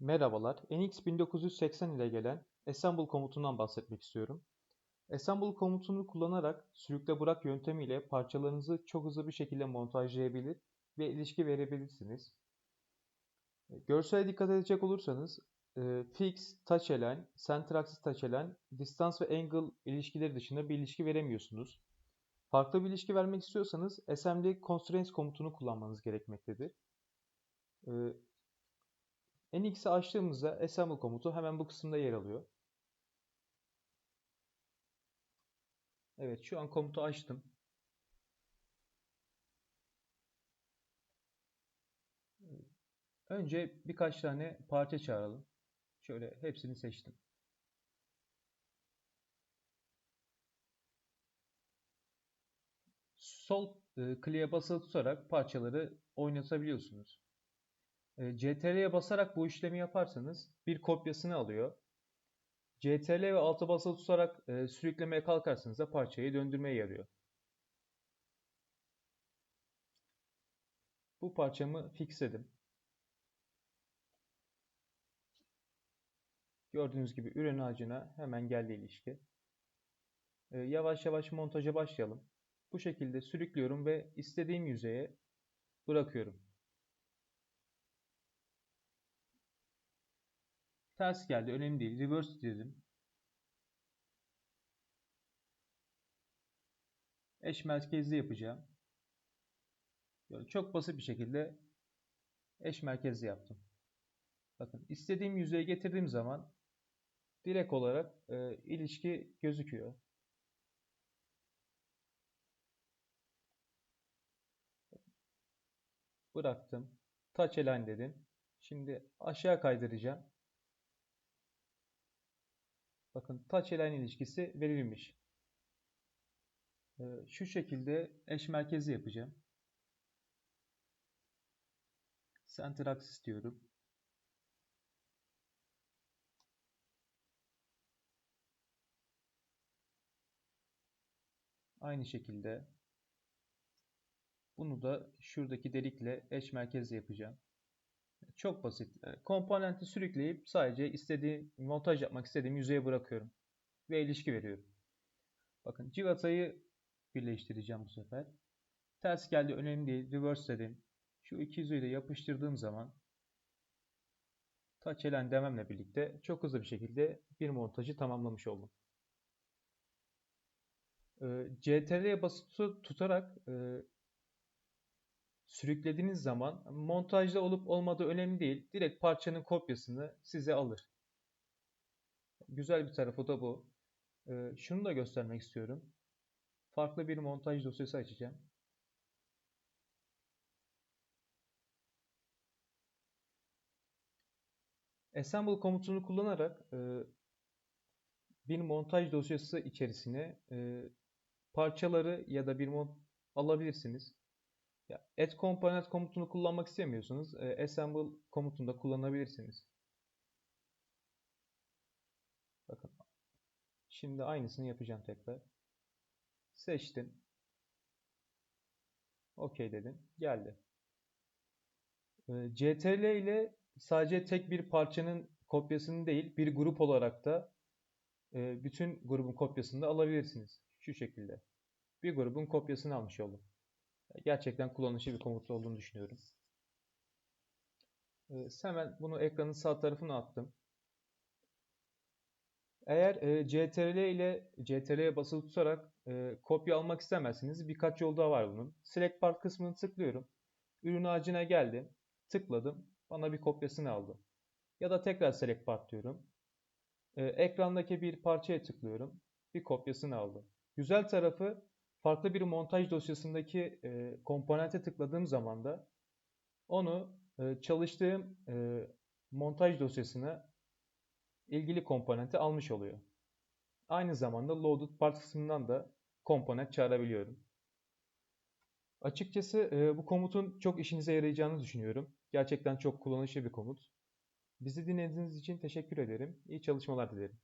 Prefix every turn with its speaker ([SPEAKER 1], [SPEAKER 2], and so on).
[SPEAKER 1] Merhabalar, NX 1980 ile gelen assemble komutundan bahsetmek istiyorum. Assemble komutunu kullanarak sürükle bırak yöntemiyle parçalarınızı çok hızlı bir şekilde montajlayabilir ve ilişki verebilirsiniz. Görsele dikkat edecek olursanız e, fix, touch align, center axis touch align, distance ve angle ilişkileri dışında bir ilişki veremiyorsunuz. Farklı bir ilişki vermek istiyorsanız assembly constraints komutunu kullanmanız gerekmektedir. NX'i açtığımızda assemble komutu hemen bu kısımda yer alıyor. Evet şu an komutu açtım. Önce birkaç tane parça çağıralım. Şöyle hepsini seçtim. Sol e, kliğe basılı tutarak parçaları oynatabiliyorsunuz. E, CTRL'ye basarak bu işlemi yaparsanız bir kopyasını alıyor. CTRL ve altı basılı tutarak e, sürüklemeye kalkarsanız da parçayı döndürmeye yarıyor. Bu parçamı fixledim. Gördüğünüz gibi ürün ağacına hemen geldi ilişki. E, yavaş yavaş montaja başlayalım. Bu şekilde sürüklüyorum ve istediğim yüzeye bırakıyorum. Ters geldi. Önemli değil. Reverse dedim. Eş merkezli yapacağım. Böyle çok basit bir şekilde eş merkezli yaptım. Bakın istediğim yüzeye getirdiğim zaman direkt olarak e, ilişki gözüküyor. Bıraktım. Touch align dedim. Şimdi aşağı kaydıracağım. Bakın touch align ilişkisi verilmiş. Ee, şu şekilde eş merkezi yapacağım. Center axis diyorum. Aynı şekilde bunu da şuradaki delikle eş merkezli yapacağım. Çok basit. Komponenti sürükleyip sadece istediğim montaj yapmak istediğim yüzeye bırakıyorum. Ve ilişki veriyorum. Bakın civatayı birleştireceğim bu sefer. Ters geldi önemli değil. Reverse dedim. Şu iki yüzüğü de yapıştırdığım zaman touch elen dememle birlikte çok hızlı bir şekilde bir montajı tamamlamış oldum. CTRL'ye basılı tutarak sürüklediğiniz zaman montajda olup olmadığı önemli değil. Direkt parçanın kopyasını size alır. Güzel bir tarafı da bu. Ee, şunu da göstermek istiyorum. Farklı bir montaj dosyası açacağım. Assemble komutunu kullanarak e, bir montaj dosyası içerisine e, parçaları ya da bir mod alabilirsiniz. Ya, add component komutunu kullanmak istemiyorsanız e, assemble komutunu kullanabilirsiniz. Bakın. Şimdi aynısını yapacağım tekrar. Seçtim. OK dedim. Geldi. E, CTRL ile sadece tek bir parçanın kopyasını değil, bir grup olarak da e, bütün grubun kopyasını da alabilirsiniz. Şu şekilde. Bir grubun kopyasını almış oldum. Gerçekten kullanışlı bir komut olduğunu düşünüyorum. Ee, hemen bunu ekranın sağ tarafına attım. Eğer e, CTRL ile CTRL'ye basılı tutarak e, kopya almak istemezsiniz. Birkaç yol daha var bunun. Select Part kısmını tıklıyorum. Ürün ağacına geldim. Tıkladım. Bana bir kopyasını aldı. Ya da tekrar Select Part diyorum. E, ekrandaki bir parçaya tıklıyorum. Bir kopyasını aldı. Güzel tarafı farklı bir montaj dosyasındaki e, komponente tıkladığım zaman da onu e, çalıştığım e, montaj dosyasına ilgili komponenti almış oluyor. Aynı zamanda loaded part kısmından da komponent çağırabiliyorum. Açıkçası e, bu komutun çok işinize yarayacağını düşünüyorum. Gerçekten çok kullanışlı bir komut. Bizi dinlediğiniz için teşekkür ederim. İyi çalışmalar dilerim.